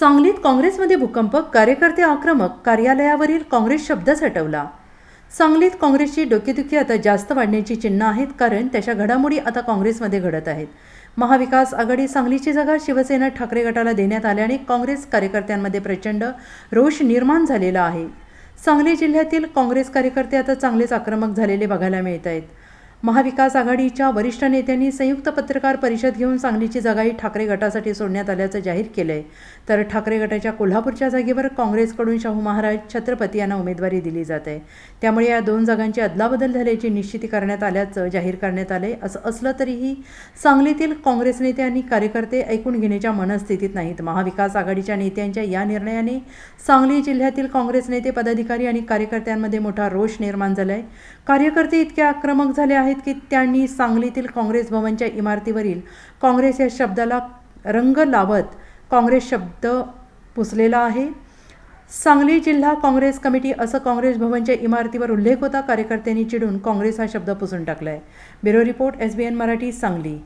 सांगलीत काँग्रेसमध्ये भूकंप कार्यकर्ते आक्रमक कार्यालयावरील काँग्रेस शब्द सटवला. सांगलीत काँग्रेसची डोकेदुखी आता जास्त वाढण्याची चिन्ह आहेत कारण त्याच्या घडामोडी आता काँग्रेसमध्ये घडत आहेत. महाविकास आघाडी सांगलीची जागा शिवसेना ठाकरे गटाला देण्यात आल्याने काँग्रेस कार्यकर्त्यांमध्ये प्रचंड रोष निर्माण झालेला आहे. सांगली जिल्ह्यातील काँग्रेस कार्यकर्ते आता चांगलेच आक्रमक झालेले बघायला मिळत आहेत. महाविकास आघाडीच्या वरिष्ठ नेत्यांनी संयुक्त पत्रकार परिषद घेऊन सांगलीची जागाही ठाकरे गटासाठी सोडण्यात आल्याचं जाहीर केलं आहे तर ठाकरे गटाच्या कोल्हापूरच्या जागेवर काँग्रेसकडून शाहू महाराज छत्रपती यांना उमेदवारी दिली जात. आहे त्यामुळे या दोन जागांची अदलाबदल झाल्याची निश्चिती करण्यात आल्याचं जाहीर करण्यात आलंय. असं असलं तरीही सांगलीतील काँग्रेस नेते आणि कार्यकर्ते ऐकून घेण्याच्या मनस्थितीत नाहीत. महाविकास आघाडीच्या नेत्यांच्या या निर्णयाने सांगली जिल्ह्यातील काँग्रेस नेते पदाधिकारी आणि कार्यकर्त्यांमध्ये मोठा रोष निर्माण झाला आहे कार्यकर्ते इतके आक्रमक झाले आहेत. की त्यांनी सांगलीतील काँग्रेस भवनच्या इमारतीवरील काँग्रेस या शब्दाला रंग लावत काँग्रेस शब्द पुसलेला आहे. सांगली जिल्हा काँग्रेस कमिटी असं काँग्रेस भवनच्या इमारतीवर उल्लेख होता. कार्यकर्त्यांनी चिडून काँग्रेस हा शब्द पुसून टाकलाय. Bureau report S B N Marathi Sangli.